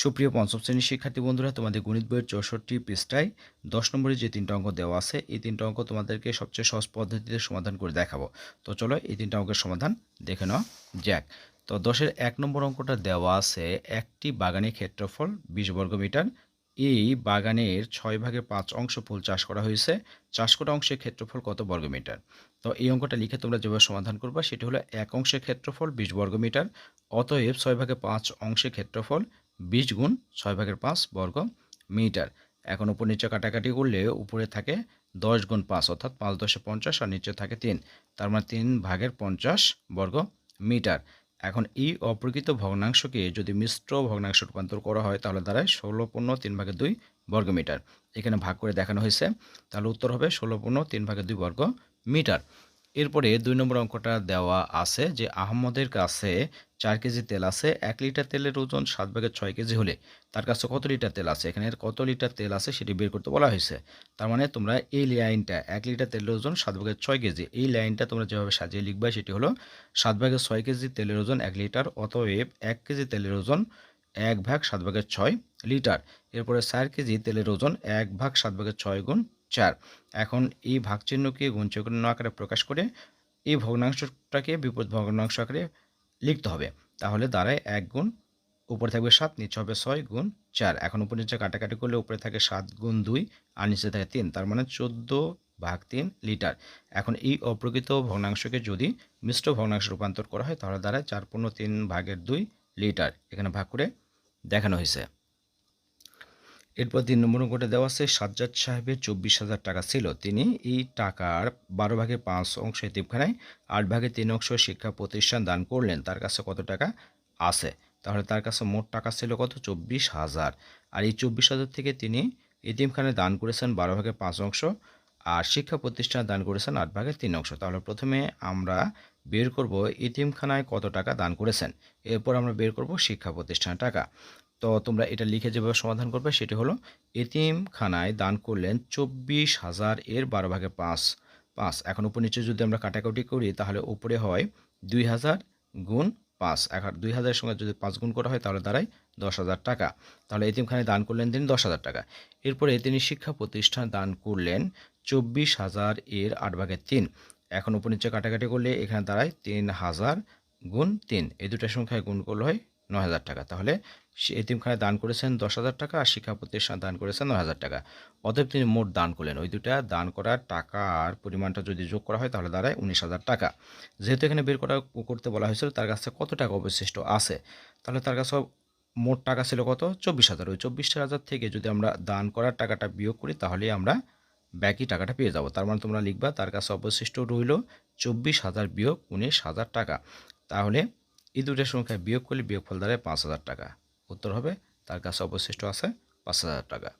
সুপ্রিয় পঞ্চম শ্রেণির শিক্ষার্থী বন্ধুরা, তোমাদের গণিত বইয়ের চৌষট্টি পৃষ্ঠায় দশ নম্বরে যে তিনটা অঙ্ক দেওয়া আছে, এই তিনটা অঙ্ক তোমাদেরকে সবচেয়ে সহজ পদ্ধতিতে সমাধান করে দেখাবো। তো চলো এই তিনটা অঙ্কের সমাধান দেখে নাও যাক। তো দশের এক নম্বর অঙ্কটা দেওয়া আছে, একটি বাগানের ক্ষেত্রফল বিশ বর্গমিটার এই বাগানের ছয় ভাগে পাঁচ অংশ ফুল চাষ করা হয়েছে, চাষ করা অংশের ক্ষেত্রফল কত বর্গমিটার তো এই অঙ্কটা লিখে তোমরা যেভাবে সমাধান করবা, সেটি হলো এক অংশের ক্ষেত্রফল বিশ বর্গমিটার অতএব ছয় ভাগে পাঁচ অংশের ক্ষেত্রফল বিশ গুণ ছয় ভাগের পাঁচ বর্গ মিটার। এখন উপর নিচে কাটাকাটি করলে উপরে থাকে দশ গুণ পাঁচ, অর্থাৎ পাঁচ দশে পঞ্চাশ আর নিচে থাকে তিন। তার মানে তিন ভাগের পঞ্চাশ বর্গ মিটার। এখন এই অপ্রকৃত ভগ্নাংশকে যদি মিশ্র ভগ্নাংশ রূপান্তর করা হয়, তাহলে দাঁড়ায় ষোলো পূর্ণ তিন ভাগের দুই বর্গ মিটার। এখানে ভাগ করে দেখানো হয়েছে। তাহলে উত্তর হবে ষোলো পূর্ণ তিন ভাগের দুই বর্গ মিটার। এরপরে দুই নম্বর অঙ্কটা দেওয়া আছে যে আহমদের কাছে চার কেজি তেল আছে, এক লিটার তেলের ওজন সাত ভাগের ছয় কেজি হলে তার কাছে কত লিটার তেল আছে? এখানে কত লিটার তেল আছে সেটি বের করতে বলা হয়েছে। তার মানে তোমরা এই লাইনটা, এক লিটার তেলের ওজন সাত ভাগের ছয় কেজি, এই লাইনটা তোমরা যেভাবে সাজিয়ে লিখবে সেটি হলো সাত ভাগের ছয় কেজি তেলের ওজন এক লিটার, অতএব এক কেজি তেলের ওজন এক ভাগ সাত ভাগের ছয় লিটার। এরপরে চার কেজি তেলের ওজন এক ভাগ সাত ভাগের ছয় গুণ চার। এখন এই ভাগচিহ্নকে চিহ্নকে গুণচিহ্ন আকারে প্রকাশ করে এই ভগ্নাংশটাকে বিপরীত ভগ্নাংশ আকারে লিখতে হবে। তাহলে দাঁড়ায় এক গুণ, উপরে থাকবে সাত, নিচে হবে ছয় গুণ চার। এখন উপরে নিচে কাটাকাটি করলে উপরে থাকে সাত গুণ দুই আর নিচে থাকে তিন, তার মানে চোদ্দ ভাগ তিন লিটার। এখন এই অপ্রকৃত ভগ্নাংশকে যদি মিশ্র ভগ্নাংশ রূপান্তর করা হয়, তাহলে দাঁড়ায় চার পূর্ণ তিন ভাগের দুই লিটার। এখানে ভাগ করে দেখানো হয়েছে। এরপর তিন নম্বর অঙ্কটা দেওয়া আছে, সাজ্জাদ সাহেবের চব্বিশ হাজার টাকা ছিল। তিনি এই টাকার বারো ভাগে পাঁচ অংশ এতিমখানায়, আট ভাগে তিন অংশ শিক্ষা প্রতিষ্ঠান দান করলেন। তার কাছে কত টাকা আছে? তাহলে তার কাছে মোট টাকা ছিল কত? চব্বিশ হাজার। আর এই চব্বিশ হাজার থেকে তিনি এতিমখানায় দান করেছেন বারো ভাগে পাঁচ অংশ, আর শিক্ষা প্রতিষ্ঠান দান করেছেন আট ভাগের তিন অংশ। তাহলে প্রথমে আমরা বের করব এতিমখানায় কত টাকা দান করেছেন। এরপর আমরা বের করব শিক্ষা প্রতিষ্ঠানের টাকা। তো তোমরা এটা লিখে যেভাবে সমাধান করবে সেটি হলো, এতিমখানায় দান করলেন চব্বিশ হাজার এর বারো ভাগে পাঁচ। পাঁচ। এখন উপর নিচে যদি আমরা কাটাকাটি করি, তাহলে উপরে হয় দুই হাজার গুণ পাঁচ। এখন দুই হাজারের সঙ্গে যদি পাঁচ গুণ করা হয়, তাহলে দাঁড়ায় দশ হাজার টাকা। তাহলে এতিমখানায় দান করলেন তিনি দশ হাজার টাকা। এরপরে তিনি শিক্ষা প্রতিষ্ঠান দান করলেন চব্বিশ হাজার এর আট ভাগের তিন। এখন উপর নিচে কাটাকাটি করলে এখানে দাঁড়ায় তিন হাজার গুণ তিন। এই দুটা সংখ্যায় গুণ করলে হয় ন হাজার টাকা। তাহলে এতিমখানায় দান করেছেন দশ হাজার টাকা, আর শিক্ষা প্রতিষ্ঠান দান করেছেন নয় হাজার টাকা। অতএব তিনি মোট দান করলেন। ওই দুটা দান করার টাকার পরিমাণটা যদি যোগ করা হয়, তাহলে দাঁড়ায় উনিশ হাজার টাকা। যেহেতু এখানে বের করা করতে বলা হয়েছিল, তার কাছে কত টাকা অবশিষ্ট আছে? তাহলে তার কাছে মোট টাকা ছিল কত? চব্বিশ হাজার। ওই চব্বিশ হাজার থেকে যদি আমরা দান করার টাকাটা বিয়োগ করি, তাহলেই আমরা ব্যাকি টাকাটা পেয়ে যাব। তার মানে তোমরা লিখবা, তার কাছে অবশিষ্ট রইল চব্বিশ হাজার বিয়োগ উনিশ হাজার টাকা। তাহলে এই দুটো সংখ্যায় বিয়োগ করলে বিয়োগফল দাঁড়ায় পাঁচ হাজার টাকা। উত্তর হবে। তার কাছে অবশিষ্ট আছে পাঁচ হাজার টাকা।